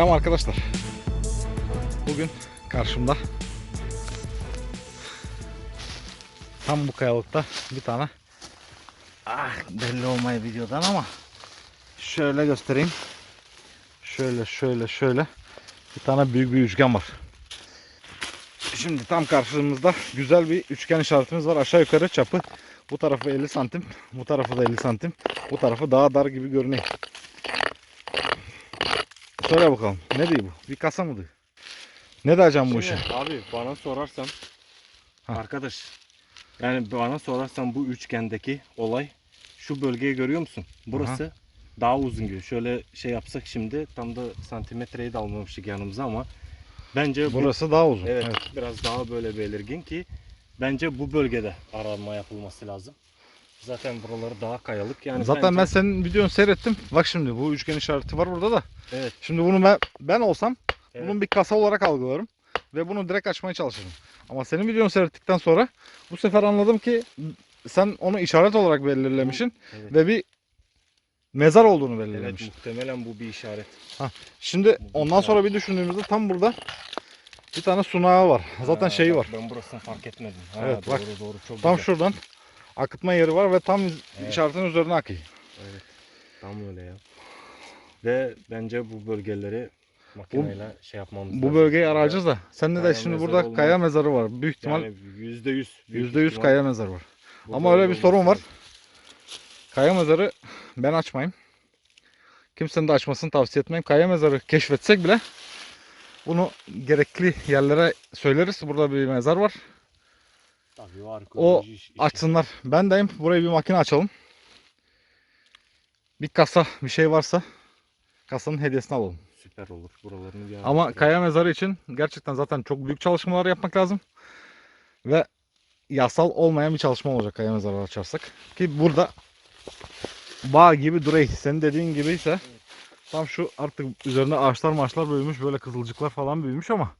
Selam arkadaşlar. Bugün karşımda tam bu kayalıkta bir tane ah belli olmayı videodan ama şöyle göstereyim. Şöyle şöyle şöyle bir tane büyük bir üçgen var. Şimdi tam karşımızda güzel bir üçgen işaretimiz var. Aşağı yukarı çapı bu tarafı 50 santim, bu tarafı da 50 santim. Bu tarafı daha dar gibi görünüyor. Söyle bakalım. Ne diyor bu? Bir kasa mı diyor? Ne diyeceğim bu işe? Abi bana sorarsan Ha. arkadaş yani bana sorarsan bu üçgendeki olay şu bölgeyi görüyor musun? Burası daha uzun gibi. Şöyle şey yapsak şimdi tam da santimetreyi de almamıştık yanımıza ama bence bu Burası daha uzun. evet, Evet. biraz daha böyle belirgin ki bence bu bölgede arama yapılması lazım. Zaten buraları daha kayalık yani Zaten bence- ben senin videonu seyrettim. Bak şimdi bu üçgen işareti var burada da. evet, Şimdi bunu ben ben olsam evet. bunun bir kasa olarak algılarım ve bunu direkt açmaya çalışırım. Ama senin videonu seyrettikten sonra bu sefer anladım ki sen onu işaret olarak belirlemişsin Evet. ve bir mezar olduğunu Evet belirlemişsin. muhtemelen bu bir işaret. Şimdi ondan sonra bir düşündüğümüzde tam burada bir tane sunağı var. Zaten Ha, şeyi var. Ben burasını fark etmedim. Ha, Evet, doğru, bak. doğru çok Tam güzel. şuradan akıtma yeri var ve tam Evet. işaretin üzerine akıyor. Evet. Tam öyle ya. Ve bence bu bölgeleri makineyle şey yapmamız lazım. Bu bölgeyi arayacağız da. Sen de Kaya şimdi burada olmaz. kaya mezarı var. Büyük ihtimal Yani yüzde yüz. büyük yüzde yüz kaya mezarı var. bu Ama öyle bir sorun var. Kaya mezarı ben açmayayım. Kimsenin de açmasını tavsiye etmeyeyim. Kaya mezarı keşfetsek bile bunu gerekli yerlere söyleriz. Burada bir mezar var. Tabii o O iş- işi. Açsınlar. Ben deyim buraya bir makine açalım. Bir kasa bir şey varsa kasanın hediyesini alalım. Süper olur. Buralarını bir Ama kaya mezarı için gerçekten zaten çok büyük çalışmalar yapmak lazım. Ve yasal olmayan bir çalışma olacak kaya mezarı açarsak. Ki burada bağ gibi duruyor. Senin dediğin gibi ise tam şu artık üzerinde ağaçlar maçlar büyümüş böyle kızılcıklar falan büyümüş ama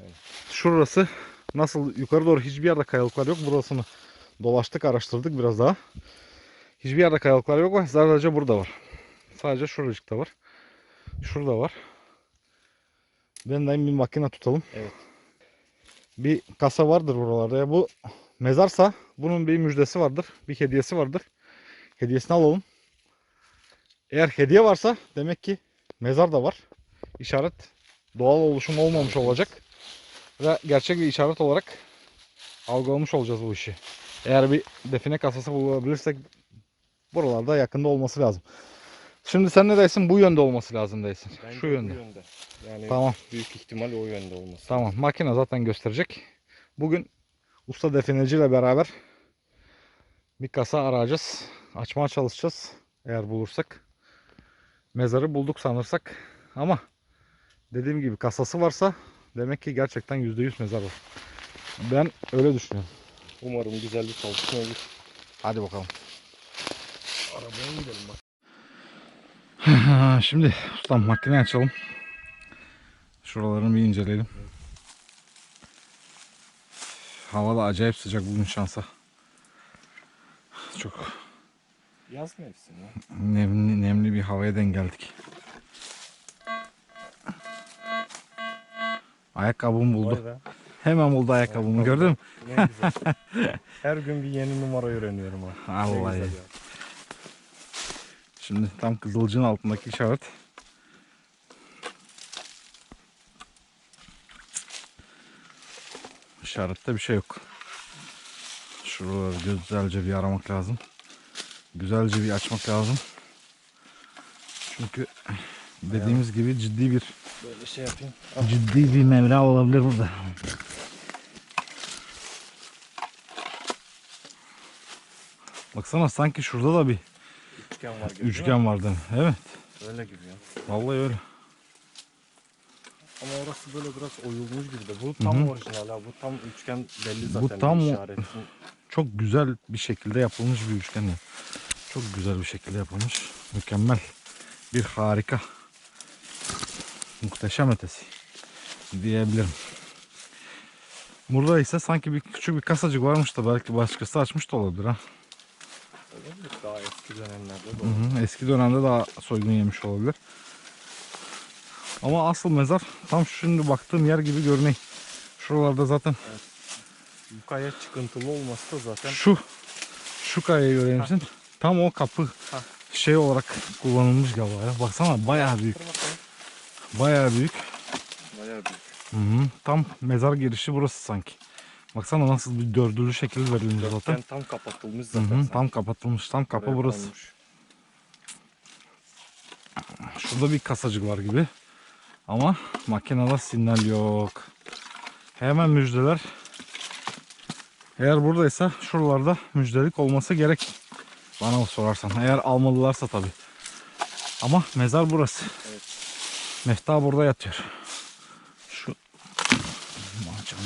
Evet. şurası nasıl yukarı doğru hiçbir yerde kayalıklar yok. Burasını dolaştık araştırdık biraz daha. Hiçbir yerde kayalıklar yok. Sadece burada var. Sadece şuracıkta var. Şurada var. Ben de bir makine tutalım. Evet. Bir kasa vardır buralarda. Ya bu mezarsa bunun bir müjdesi vardır. Bir hediyesi vardır. Hediyesini alalım. Eğer hediye varsa demek ki mezar da var. İşaret doğal oluşum olmamış olacak. Ve gerçek bir işaret olarak algılamış olacağız bu işi. Eğer bir define kasası bulabilirsek buralarda yakında olması lazım. Şimdi sen ne dersin? Bu yönde olması lazım dersin. Bence Şu bu yönde. Yani Tamam. büyük ihtimal o yönde olması. Tamam. Makine zaten gösterecek. Bugün usta defineciyle beraber bir kasa arayacağız. Açmaya çalışacağız. Eğer bulursak. Mezarı bulduk sanırsak. Ama dediğim gibi kasası varsa demek ki gerçekten %100 mezar var. Ben öyle düşünüyorum. Umarım güzel bir çalışma olur. Hadi bakalım. Arabaya gidelim bak. Şimdi ustam makine açalım. Şuralarını bir inceleyelim. Hava da acayip sıcak bugün şansa. Çok Yaz mevsimi. nemli, nemli bir havaya denk geldik. Ayakkabımı buldu. Hemen buldu ayakkabımı gördün mü? Ne güzel. Her gün bir yeni numara öğreniyorum. Ne Allah ya. Şimdi tam kızılcığın altındaki işaret. İşarette bir şey yok. Şuraları güzelce bir aramak lazım. Güzelce bir açmak lazım. Çünkü dediğimiz gibi ciddi bir Böyle şey yapayım. ciddi bir mevla olabilir burada. Baksana sanki şurada da bir Üçgen var gibi. üçgen vardı. Evet. Öyle gibi ya. Vallahi öyle. Ama orası böyle biraz oyulmuş gibi de. Bu tam Hı hı. orijinal ha. Bu tam üçgen belli zaten. tam o- işaretin. Çok güzel bir şekilde yapılmış bir üçgen ya. Çok güzel bir şekilde yapılmış. Mükemmel. Bir harika. Muhteşem ötesi. Diyebilirim. Burada ise sanki bir küçük bir kasacık varmış da belki başkası açmış da olabilir ha. Olabilir. Daha eski dönemlerde de Hı hı. Eski dönemde daha soygun yemiş olabilir. Ama asıl mezar tam şimdi baktığım yer gibi görünüyor. Şuralarda zaten Bu kaya çıkıntılı olması da zaten şu şu kayayı görüyor musun? Tam o kapı Ha. şey olarak kullanılmış galiba ya. Baksana bayağı büyük. Bayağı büyük. bayağı büyük. Hı hı. Tam mezar girişi burası sanki. Baksana nasıl bir dördülü şekil verilmiş zaten. Zaten tam kapatılmış Hı zaten. hı, tam kapatılmış. Tam kapı Buraya burası. konmuş. Şurada bir kasacık var gibi. Ama makinede sinyal yok. Hemen müjdeler. Eğer buradaysa şuralarda müjdelik olması gerek. Bana sorarsan. Eğer almalılarsa tabii. Ama mezar burası. Evet. Mefta burada yatıyor. Şu canım.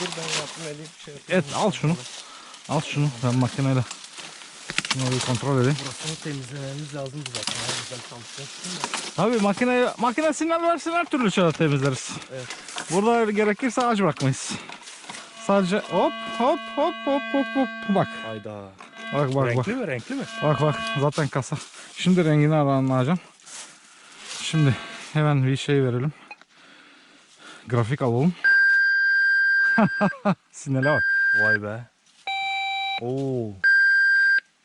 Dur ben yaptım eleyim şey yapayım. Evet al şunu. Al şunu. Ben makineyle şunu bir kontrol edeyim. Burasını temizlememiz lazım zaten. Ya, güzel çalışıyorsun da. Tabii makine makine sinyal versin her türlü şöyle temizleriz. Evet. Burada gerekirse ağaç bırakmayız. Sadece hop hop hop hop hop hop bak. Hayda. Bak bak bak. renkli mi renkli mi? Bak bak zaten kasa. Şimdi rengini aranlayacağım. Şimdi hemen bir şey verelim. Grafik alalım. Sinyale bak. Vay be. Oo.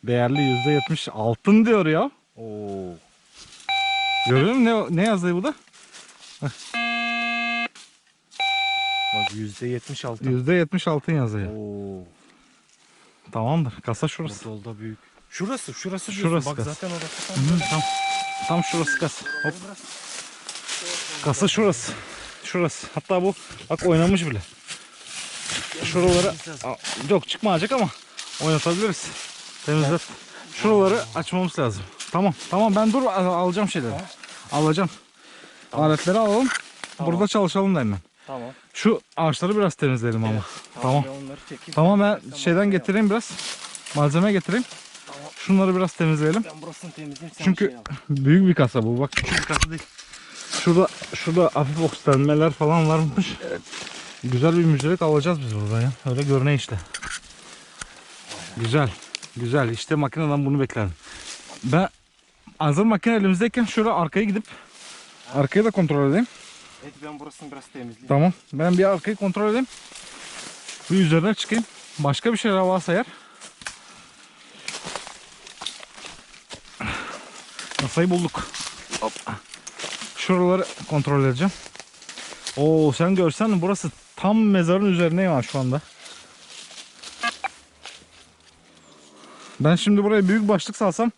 Değerli %70 altın diyor ya. Oo. Görüyor musun ne, ne yazıyor bu da? Bak %70 altın. %70 altın yazıyor. Oo. Tamamdır. Kasa şurası. Dolda büyük. Şurası, şurası diyorsun. Şurası Bak kasa. zaten orası tam Hı tam, tam şurası kasa. Hop. Kasa şurası. Şurası. Hatta bu bak oynamış bile. Şuraları Aa, yok çıkmayacak ama oynatabiliriz. Temizler. Şuraları açmamız lazım. Tamam. Tamam ben dur al- alacağım şeyleri. Alacağım. Aletleri alalım. Burada çalışalım da hemen. Tamam. Şu ağaçları biraz temizleyelim ama. Tamam. onları çekeyim. Tamam ben Sen şeyden makineye getireyim biraz. Malzeme getireyim. Tamam. Şunları biraz temizleyelim. Ben burasını temizleyeyim sen Çünkü şey yap. büyük bir kasa bu. Bak küçük bir kasa değil. Şurada şurada hafif oksitlenmeler falan varmış. Güzel bir müjdelik alacağız biz burada ya. Öyle görünüyor işte. Güzel. Güzel. İşte makineden bunu beklerim. Ben hazır makine elimizdeyken şöyle arkaya gidip arkayı da kontrol edeyim. Evet ben burasını biraz temizleyeyim. Tamam. Ben bir arkayı kontrol edeyim. Bir üzerine çıkayım. Başka bir şeyler varsa eğer. Masayı bulduk. Hop. Şuraları kontrol edeceğim. Oo sen görsen burası tam mezarın üzerindeyim ha şu anda. Ben şimdi buraya büyük başlık salsam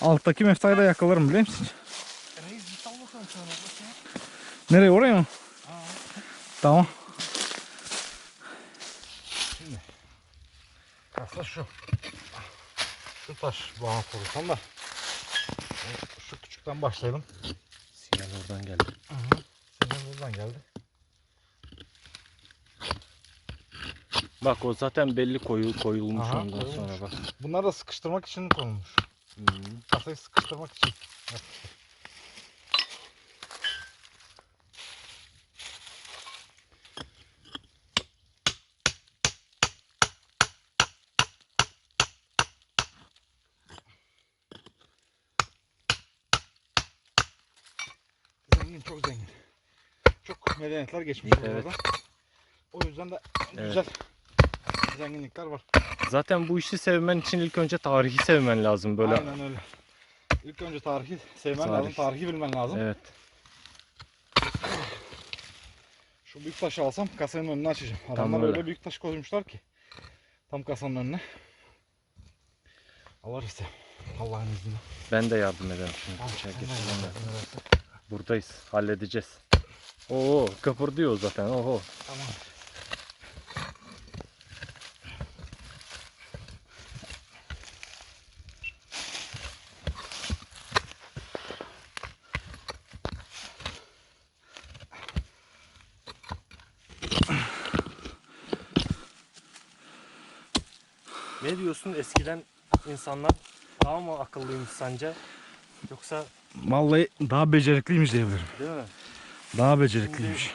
alttaki meftayı da yakalarım biliyor musun? Reis bir sal bakalım sana. Nereye oraya mı? Tamam. Şimdi kasa şu. Şu taş bana sorursan da şu küçükten başlayalım. Sinyal oradan geldi. Senin buradan geldi. Bak o zaten belli koyu, koyulmuş Aha, ondan koyulmuş. sonra bak. Bunlar da sıkıştırmak için konulmuş. Hmm. Kasayı sıkıştırmak için. yapmışlar. Zengin çok zengin. Çok medeniyetler geçmiş Evet. burada. O yüzden de Evet. güzel zenginlikler var. Zaten bu işi sevmen için ilk önce tarihi sevmen lazım böyle. Aynen öyle. İlk önce tarihi sevmen Tarih. lazım, tarihi bilmen lazım. Evet. Şu büyük taşı alsam kasanın önüne açacağım. Adamlar öyle. öyle büyük taş koymuşlar ki. Tam kasanın önüne. Alırız ya. Allah'ın izniyle. Ben de yardım ederim şimdi. Ben. edersin. Buradayız. Halledeceğiz. Oo kıpırdıyor zaten. Oho. Tamam. Ne diyorsun eskiden insanlar daha mı akıllıymış sence? Yoksa Vallahi daha becerikliymiş diyebilirim. değil mi? Daha becerikliymiş.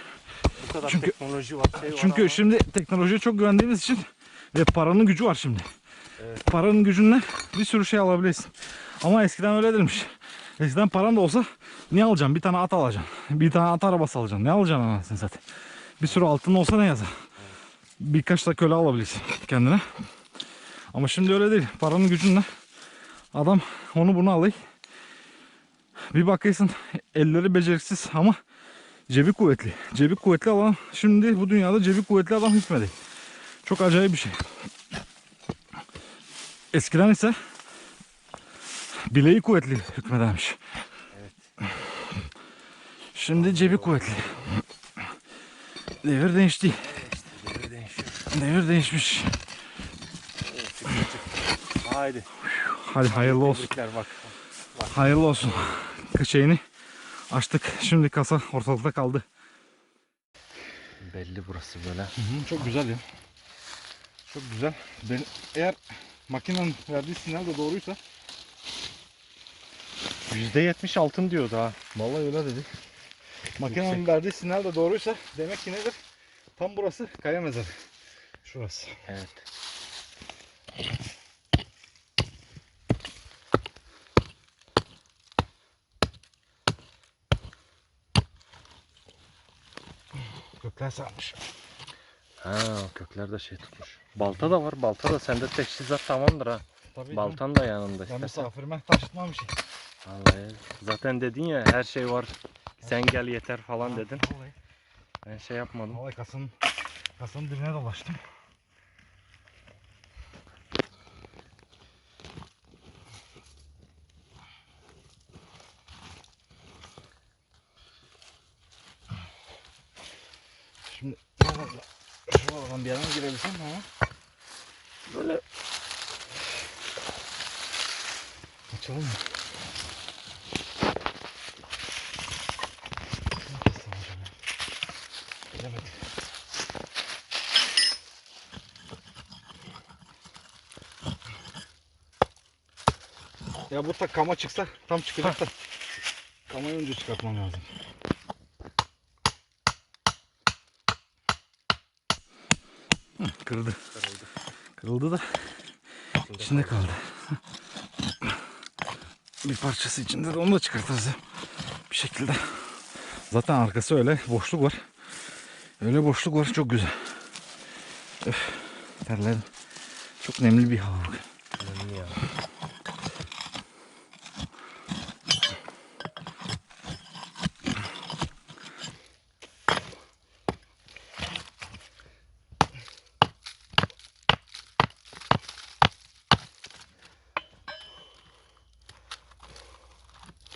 Bu kadar Çünkü- teknoloji var, şey var Çünkü ama- şimdi teknolojiye çok güvendiğimiz için ve paranın gücü var şimdi. Evet. Paranın gücünle bir sürü şey alabilirsin. Ama eskiden öyle değilmiş. Eskiden paran da olsa ne alacaksın? Bir tane at alacaksın. Bir tane at arabası alacaksın. Ne alacaksın anasını satayım. Bir sürü altın olsa ne yazar? Birkaç da köle alabilirsin kendine. Ama şimdi öyle değil. Paranın gücünle adam onu bunu alıyor. Bir bakıyorsun elleri beceriksiz ama cebi kuvvetli. Cebi kuvvetli olan şimdi bu dünyada cebi kuvvetli adam hükmedi. Çok acayip bir şey. Eskiden ise bileği kuvvetli hükmedermiş. Şimdi cebi kuvvetli. Devir değişti. Devir değişiyor. Devir değişmiş. Haydi. Hadi hayırlı olsun. Bak. Hayırlı olsun. Şeyini açtık. Şimdi kasa ortalıkta kaldı. Belli burası böyle. çok güzel ya. Çok güzel. Ben, eğer makinenin verdiği sinyal de doğruysa %70 altın diyordu ha. Vallahi öyle dedi. Makinenin Yüksek. verdiği sinyal de doğruysa demek ki nedir? Tam burası kaya mezarı. Şurası. Evet. Gökler sarmış. Ha kökler de şey tutmuş. Balta da var. Balta da sende teçhizat tamamdır ha. Tabii Baltan da yanında. Ben misafirime taşıtmam bir şey. Vallahi zaten dedin ya her şey var. Sen gel yeter falan dedin. Vallahi, Ben şey yapmadım. vallahi kasın, kasın dibine dolaştım. Şimdi şuralardan- şuralardan bir yana girebilsem ama Böyle açalım mı? Ya? Bu da kama çıksa tam çıkacak da. Kamayı önce çıkartmam lazım. Hı, Kırıldı. kırıldı. Kırıldı da içinde kaldı. Bir parçası içinde de onu da çıkartırız ya. Bir şekilde. Zaten arkası öyle boşluk var. Öyle boşluk var çok güzel. Öf, terledim. Çok nemli bir hava bugün. Önemli ya.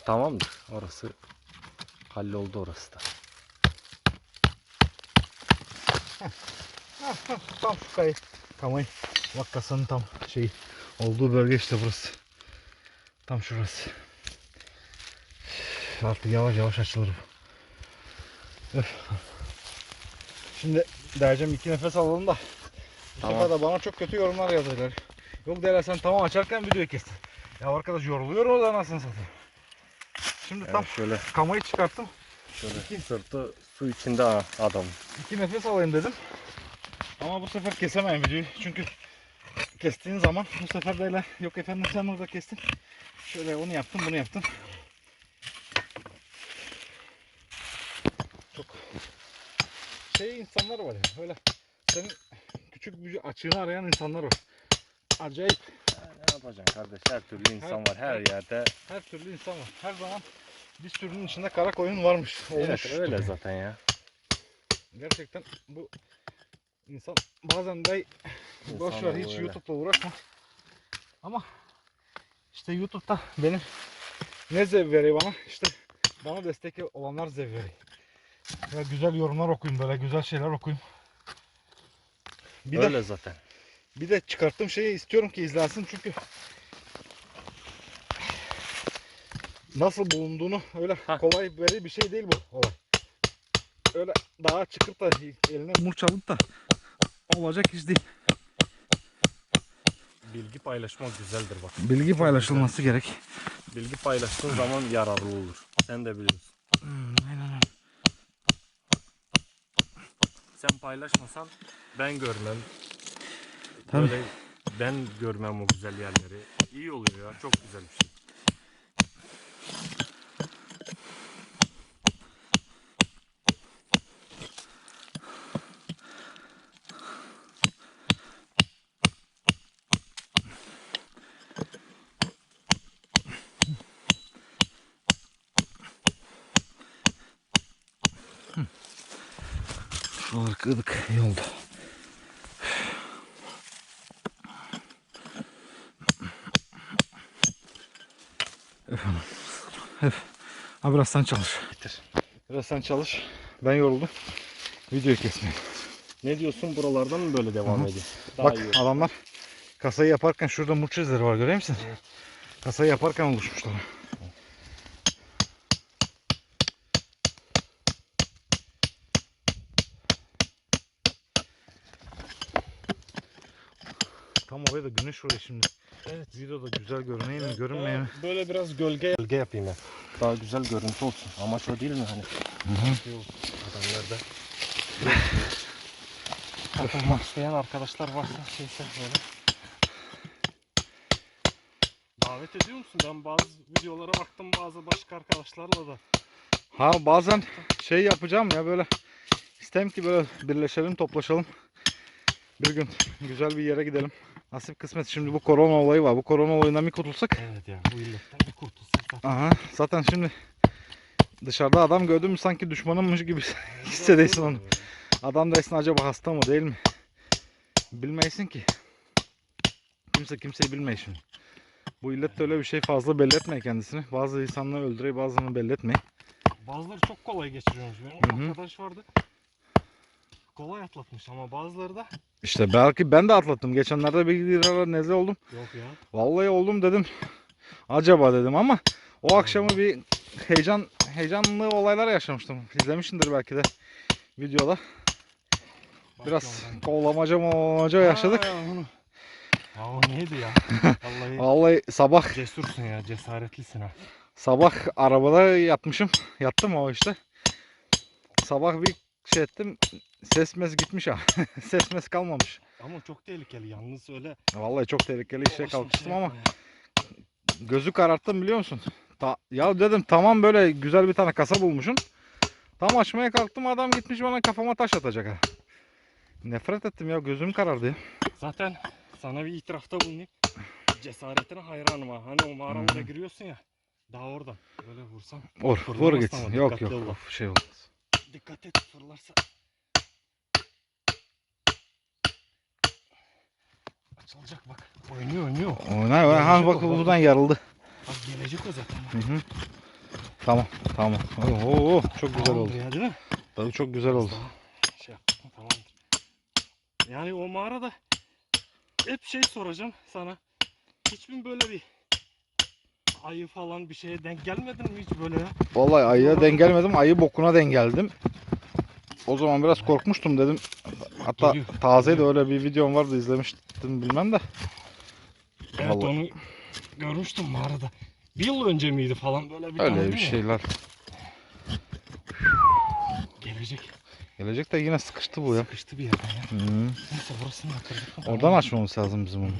Tamamdır. Orası halloldu orası da. Tam şu kayı. Kamayı. Bak kasanın tam şeyi olduğu bölge işte burası. Tam şurası. Artık yavaş yavaş açılır bu. Öf. Şimdi dereceğim iki nefes alalım da. Bu Tamam. sefer de bana çok kötü yorumlar yazıyorlar. Yok derler sen tamam açarken videoyu kestin. Ya arkadaş yoruluyor o da anasını satayım. Şimdi tam şöyle kamayı çıkarttım. şöyle sırtı su içinde adam. İki nefes alayım dedim. Ama bu sefer kesemem videoyu. Çünkü kestiğin zaman bu sefer böyle yok efendim sen orada kestin. Şöyle onu yaptım bunu yaptım. Çok şey insanlar var ya böyle senin küçük bir açığını arayan insanlar var. Acayip yapacaksın kardeş? Her türlü insan var her yerde. her türlü insan var. Her zaman bir sürünün içinde kara koyun varmış. Olmuş. Evet öyle zaten ya. Gerçekten bu insan bazen de boş ver İnsanoğlu hiç. YouTube'la uğraşma. Ama işte YouTube'da benim ne zevk veriyor bana? İşte bana destek olanlar zevk veriyor. Ya güzel yorumlar okuyayım böyle güzel şeyler okuyayım. Bir öyle de zaten. Bir de çıkarttığım şeyi istiyorum ki izlensin çünkü nasıl bulunduğunu öyle Hah. kolay böyle bir şey değil bu olay. Öyle daha çıkıp da eline murç alıp da olacak iş değil. Bilgi paylaşmak güzeldir bak. Bilgi paylaşılması gerek. Bilgi paylaştığın zaman yararlı olur. Sen de biliyorsun. Hmm, aynen öyle. Sen paylaşmasan ben görmem. Tabii. Böyle ben görmem o güzel yerleri. İyi oluyor ya. Çok güzel bir şey. Şuralar yolda. Efendim. Hep. Ha biraz sen çalış. Bitir. Biraz sen çalış. Ben yoruldum. Videoyu kesmeyin. Ne diyorsun buralardan mı böyle devam hı. edeyim? Daha Bak iyi olur. adamlar kasayı yaparken şurada murç izleri var görüyor musun? Evet. Kasayı yaparken oluşmuşlar. Tam oraya da güneş vuruyor şimdi. Evet videoda güzel görüneyim mi görünmeyeyim mi? Böyle biraz gölge gölge yapayım ben. Daha güzel görüntü olsun. Amaç o değil mi hani? Şey olsun. Adamlar da Katılmak isteyen arkadaşlar varsa şeyse böyle. Davet ediyor musun? Ben bazı videolara baktım bazı başka arkadaşlarla da. Ha bazen şey yapacağım ya böyle istem ki böyle birleşelim toplaşalım. Bir gün güzel bir yere gidelim. Nasip kısmet şimdi bu korona olayı var. Bu korona olayından bir kurtulsak. Evet ya bu illetten bir kurtulsak zaten. Aha zaten şimdi dışarıda adam gördün mü sanki düşmanınmış gibi hissedeysin onu. Adam dersin acaba hasta mı değil mi? Bilmeysin ki. Kimse kimseyi bilmeyin şimdi. Bu illet de öyle bir şey fazla belli etme kendisini. Bazı insanları öldürüyor bazılarını belli etmeyin. Bazıları çok kolay geçiriyormuş. Benim Hı hı. arkadaş vardı. Kolay atlatmış ama bazıları da İşte belki ben de atlattım. Geçenlerde bir ara nezle oldum. yok ya. Vallahi oldum dedim. Acaba dedim ama o akşamı bir heyecan heyecanlı olaylar yaşamıştım. İzlemişsindir belki de videoda. Biraz kovalamaca movalamaca yaşadık. Ya o neydi ya? Vallahi Vallahi sabah cesursun ya, cesaretlisin ha. sabah arabada yatmışım. Yattım o işte. Sabah bir şey ettim. Ses mes gitmiş ha. Ses mes kalmamış. Ama çok tehlikeli yalnız öyle. Vallahi çok tehlikeli işe kalkıştım şey ama ya. gözü kararttım biliyor musun? Ta- ya dedim tamam böyle güzel bir tane kasa bulmuşsun. Tam açmaya kalktım adam gitmiş bana kafama taş atacak ha. Nefret ettim ya gözüm karardı ya. Zaten sana bir itirafta bulunayım. Cesaretine hayranım ha. Hani o mağaralara Hmm. giriyorsun ya. Daha oradan böyle vursam. Vur, Fırlamaz vur gitsin. Yok yok of, şey olmaz. Dikkat et fırlarsa. Açılacak bak. Oynuyor oynuyor. Oynar ha Gelecek bak buradan yarıldı. Bak gelecek o zaten. Hı hı. Tamam tamam. Oo, çok güzel oldu. Ya, değil mi? Tabii çok güzel oldu. Şey yaptım tamamdır. Yani o mağarada hep şey soracağım sana. Hiç mi böyle bir ayı falan bir şeye denk gelmedin mi hiç böyle? Vallahi ayıya denk gelmedim. Ayı bokuna denk geldim. O zaman biraz korkmuştum dedim. Hatta Geliyor, tazeydi öyle bir videom vardı izlemiştim bilmem de. Evet Vallahi. onu görmüştüm mağarada. Bir yıl önce miydi falan böyle bir Öyle tane bir değil mi? şeyler. Gelecek. Gelecek de yine sıkıştı bu ya. Sıkıştı bir yerden ya. Hı. Neyse burasını da kırdık. Oradan açmamız lazım bizim onu.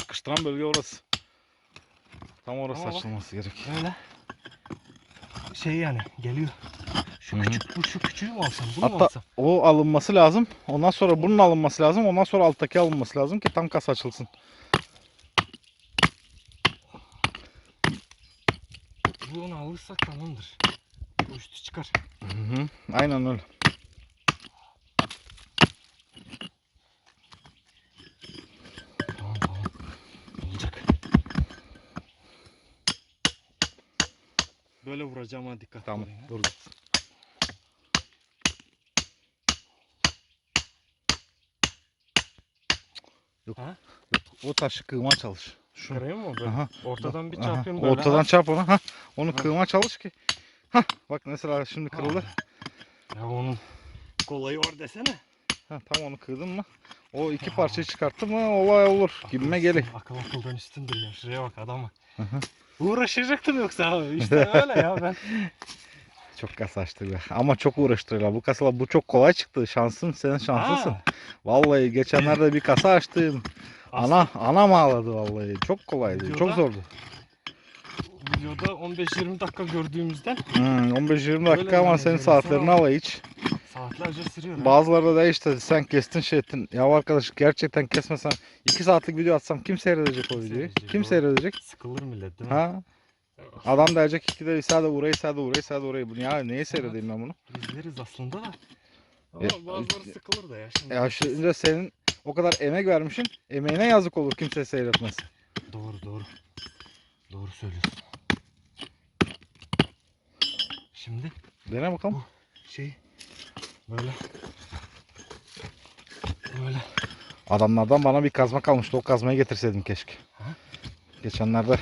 Sıkıştıran bölge orası. Tam orası Ama bak. açılması gerek. Böyle. Şey yani geliyor. Şu Hı hı. küçük bu şu küçüğü mü alsam bunu mu Hatta alsam? o alınması lazım. Ondan sonra bunun alınması lazım. Ondan sonra alttaki alınması lazım ki tam kasa açılsın. Bunu alırsak tamamdır. Bu üstü çıkar. Hı hı. Aynen öyle. Böyle vuracağım ha dikkat Tamam. Dur gitsin. Yok. Ha? O taşı kığma çalış. Şu. Kırayım mı böyle? Aha. Ortadan bir çarpayım böyle. Ortadan ha? çarp onu. Ha. Onu Ha. kığma çalış ki. Ha. Bak mesela şimdi kırıldı. Ya onun kolayı var desene. Ha, tam onu kırdın mı? O iki parçayı çıkarttı mı olay olur. Gibime geliyor. Akıl akıldan üstündür ya. Şuraya bak adama. Hı hı. Uğraşacaktım yoksa abi. İşte öyle ya ben. Çok kasa açtı be. Ama çok uğraştırıyorlar. Bu kasalar bu çok kolay çıktı. Şansın senin şanslısın. Ha, Vallahi geçenlerde bir kasa açtım. Ana ana ağladı vallahi. Çok kolaydı. Çok Videoda- zordu. Videoda 15-20 dakika gördüğümüzden Hmm, 15-20 dakika ama senin saatlerini al hiç. Saatlerce sürüyor. Bazıları da işte sen kestin şey ettin. Ya arkadaş gerçekten kesmesen 2 saatlik video atsam kim seyredecek o videoyu? seyredecek, Kim doğru. seyredecek? Sıkılır millet değil mi? Ha? Adam diyecek ki de sade orayı sade orayı sade orayı. Bu ya neye seyredeyim ben bunu? İzleriz aslında da. Ama E, bazıları sıkılır da ya şimdi. Ya şimdi senin o kadar emek vermişsin. Emeğine yazık olur kimse seyretmez. Doğru doğru. Doğru söylüyorsun. Şimdi Dene bakalım. şey böyle böyle Adamlardan bana bir kazma kalmıştı. O kazmayı getirseydim keşke. Ha? Geçenlerde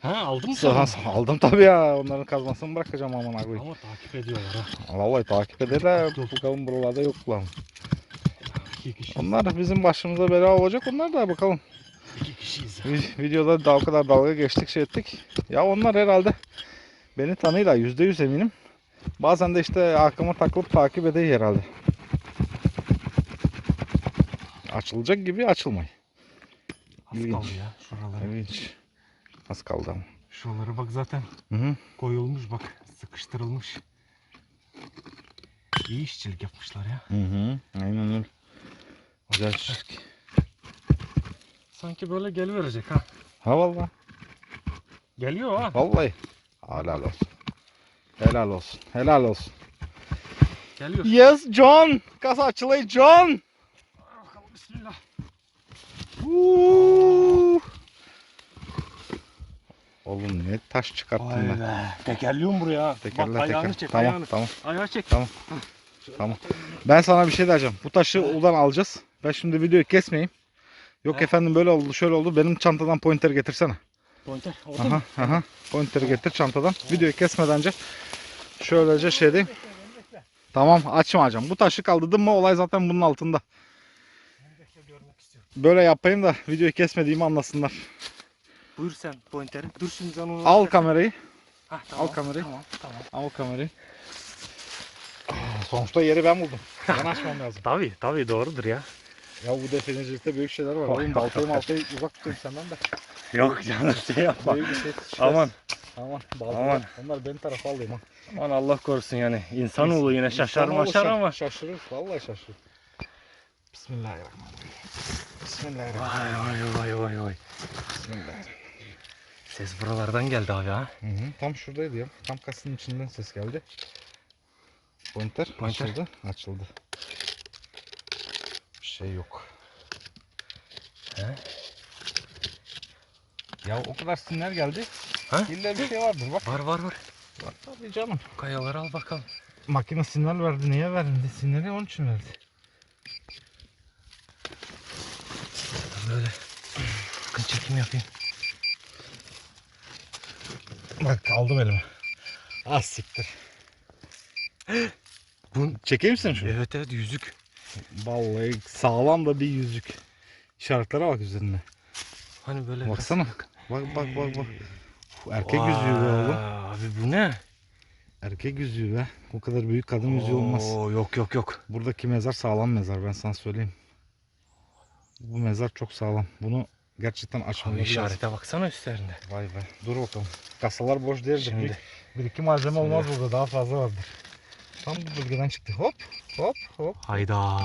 Ha aldın mı sen? aldım tabii ya. Onların kazmasını bırakacağım aman abi. Ama takip ediyorlar ha. Vallahi takip ederler. Bakalım buralarda yok lan. Onlar bizim başımıza bela olacak. Onlar da bakalım. İki kişiyiz. Videoda daha o kadar dalga geçtik şey ettik. Ya onlar herhalde beni tanıyla yüzde yüz eminim. Bazen de işte arkamı takılıp takip ediyor herhalde. Açılacak gibi açılmay. Az İlginç. kaldı ya şuralara. İlginç. Az kaldı ama. Şuralara bak zaten Hı hı. koyulmuş bak sıkıştırılmış. İyi işçilik yapmışlar ya. Hı hı. Aynen öyle. Güzel çizik. Sanki böyle geliverecek ha. Ha vallahi. Geliyor ha. Vallahi. Helal olsun. Helal olsun. Helal olsun. Geliyor. Yes John. Kasa açılay John. Bakalım bismillah. Uuu. Oğlum ne taş çıkarttın Vay ben. be. Tekerliyorum buraya. Tekerle Bak ayağını teker. çek Tamam ayağını. tamam. Ayağı çek. Tamam. Tamam. Ben sana bir şey diyeceğim. Bu taşı uldan alacağız. Ben şimdi videoyu kesmeyeyim. Yok He. efendim böyle oldu şöyle oldu. Benim çantadan pointer getirsene. Pointer. Orada Aha mı? aha. Pointer'i getir çantadan. Videoyu kesmeden önce şöylece şey diyeyim. Tamam açmayacağım. Bu taşı kaldırdım mı olay zaten bunun altında. Böyle yapayım da videoyu kesmediğimi anlasınlar. Buyur sen pointeri. Dur şimdi ben onu... Al kamerayı. Hah, al kamerayı. Tamam tamam. Al kamerayı. Sonuçta yeri ben buldum. Ben açmam lazım. Tabii tabii doğrudur ya. Ya bu definecilikte büyük şeyler var. Vay Oğlum vay baltayı vay. maltayı uzak tutayım senden de. Yok canım şey yapma. Büyük bir şey. Aman Aman. Baltayı. Aman. Onlar benim tarafa alayım ha. aman Allah korusun yani. İnsanoğlu yine şaşar İnsanoğlu maşar şa- ama. Şaşırır. Vallahi şaşırır. Bismillahirrahmanirrahim. Bismillahirrahmanirrahim. Vay vay vay vay. Bismillahirrahmanirrahim. Ses buralardan geldi abi ha. Hı hı. Tam şuradaydı ya. Tam kasının içinden ses geldi. Pointer, Pointer. açıldı. Açıldı. Şey yok. He? Ya o kadar sinirler geldi. Ha? İlla bir şey vardır bak. Var var var. Bak tabii canım. Kayaları al bakalım. Makine sinyal verdi. Niye verdi? Sinyali onun için verdi. Ben böyle bakın çekim yapayım. Bak aldım elime. Az siktir. Bu Çekeyim misin şunu? evet evet yüzük. Vallahi sağlam da bir yüzük. İşaretlere bak üzerinde. Hani böyle Baksana. Bak bak bak bak. Erkek yüzüğü be oğlum. Abi bu ne? Erkek yüzüğü be. O kadar büyük kadın yüzüğü olmaz. Oo, yok yok yok. Buradaki mezar sağlam mezar ben sana söyleyeyim. Bu mezar çok sağlam. Bunu gerçekten açmaları lazım. işarete baksana üstlerinde. Vay be. Dur bakalım. Kasalar boş değildir. Şimdi. Bir, bir iki malzeme Şimdi. olmaz burada. Daha fazla vardır. Tam bu bölgeden çıktı. Hop hop hop Hayda.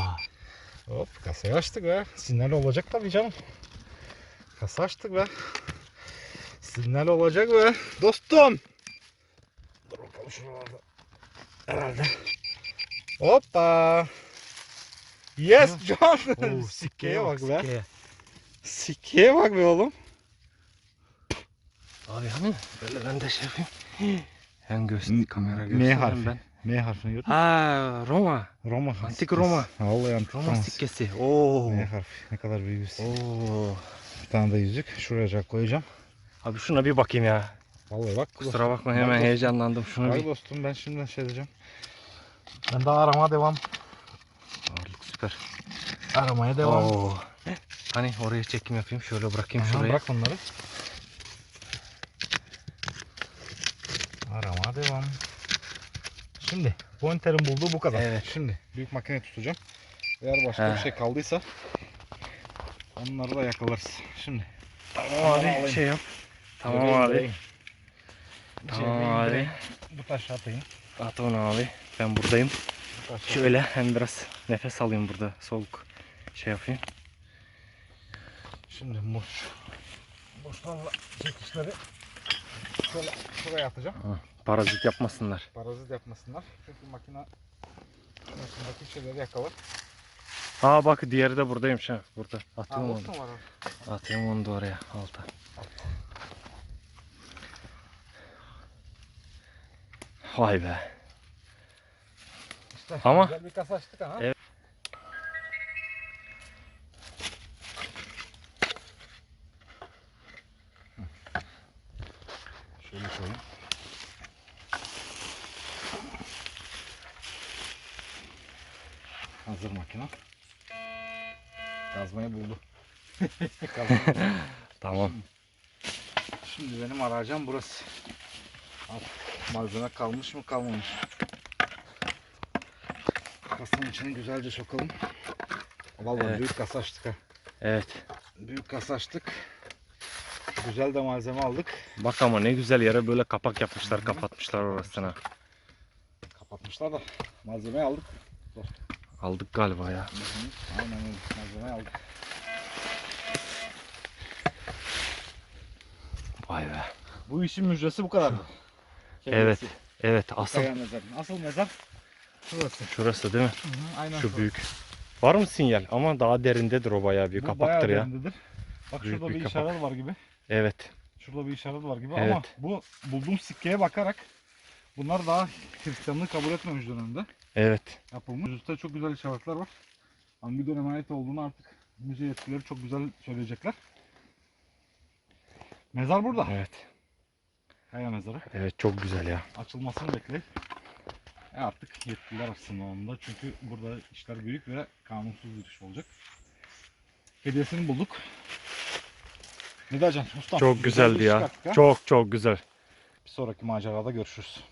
hop. Kasayı açtık be. Sinyal olacak tabii canım. Kasa açtık be. Sinyal olacak be. Dostum. Dur bakalım şuralarda. Herhalde. Hoppa. Yes John. Oo, Sikkeye bak be. sikkeye. Sikkeye bak be oğlum. Abi hani böyle ben de şey yapayım. Hem göster kamera göstereyim harfi. ben. M harfini gördün mü? Ha Roma. Roma. Antik sikkesi. Roma. Vallahi antik Roma sikkesi. Oo. M harfi. Ne kadar büyük bir sik. Oo. Bir tane de yüzük. Şuraya koyacağım. Abi şuna bir bakayım ya. Vallahi bak. Kusura bakma Bak hemen dostum. heyecanlandım. Şunu Bak bir. dostum ben şimdiden şey diyeceğim. Ben daha arama devam. Ağırlık süper. Aramaya devam. Oo. Hani oraya çekim yapayım. Şöyle bırakayım Aha, şuraya. Bırak bunları. Arama devam. Şimdi pointer'in bulduğu bu kadar. Evet. Şimdi büyük makine tutacağım. Eğer başka He. bir şey kaldıysa onları da yakalarız. Şimdi. Tamam abi alayım. şey yap. Tamam Vereyim, abi. vereyim. Tamam abi. Bu taşı atayım. At onu abi. Ben buradayım. Bu Şöyle hem biraz nefes alayım burada. Soluk şey yapayım. Şimdi boş. Boşlarla çekişleri şöyle şuraya atacağım. Ha, parazit yapmasınlar. Parazit yapmasınlar. Çünkü makine makinedeki şeyleri yakalar. Aa bak diğeri de buradaymış ha. Burada. Atayım onu. Atayım onu da oraya alta. Vay be. İşte Ama- güzel bir kasa açtık ha. Evet. Şöyle koyayım. Hazır makine. Kazmayı buldu. Kazmayı. Tamam. Şimdi benim arayacağım burası. Al, malzeme kalmış mı kalmamış. Kasanın içine güzelce sokalım. Vallahi Evet. büyük kasa açtık ha. Evet. Büyük kasa açtık. Güzel de malzeme aldık. Bak ama ne güzel yere böyle kapak yapmışlar, kapatmışlar orasına. Kapatmışlar da malzemeyi aldık. Aldık galiba ya. Aynen öyle malzemeyi aldık. Vay be. Bu işin müjdesi bu kadar. Evet. Evet asıl mezar. Asıl mezar şurası. şurası değil mi? Hı hı, aynen Şu şurası. büyük. Var mı sinyal? Ama daha derindedir o bayağı bir Bu kapaktır bayağı ya. derindedir. Bak Büyük şurada bir bir, işaret var gibi. Evet. Şurada bir işaret var gibi Evet. ama bu bulduğum sikkeye bakarak bunlar daha Hristiyanlığı kabul etmemiş dönemde Evet. yapılmış. Üstte çok güzel işaretler var. Hangi döneme ait olduğunu artık müze yetkilileri çok güzel söyleyecekler. Mezar burada. Evet. Kaya mezarı. Evet çok güzel ya. Açılmasını bekleyip e artık yetkililer açsın onda. Çünkü burada işler büyük ve kanunsuz bir iş olacak. Hediyesini bulduk. Ne diyeceksin ustam? Çok Güzel bir güzeldi iş ya. ha. Çok çok güzel. Bir sonraki macerada görüşürüz.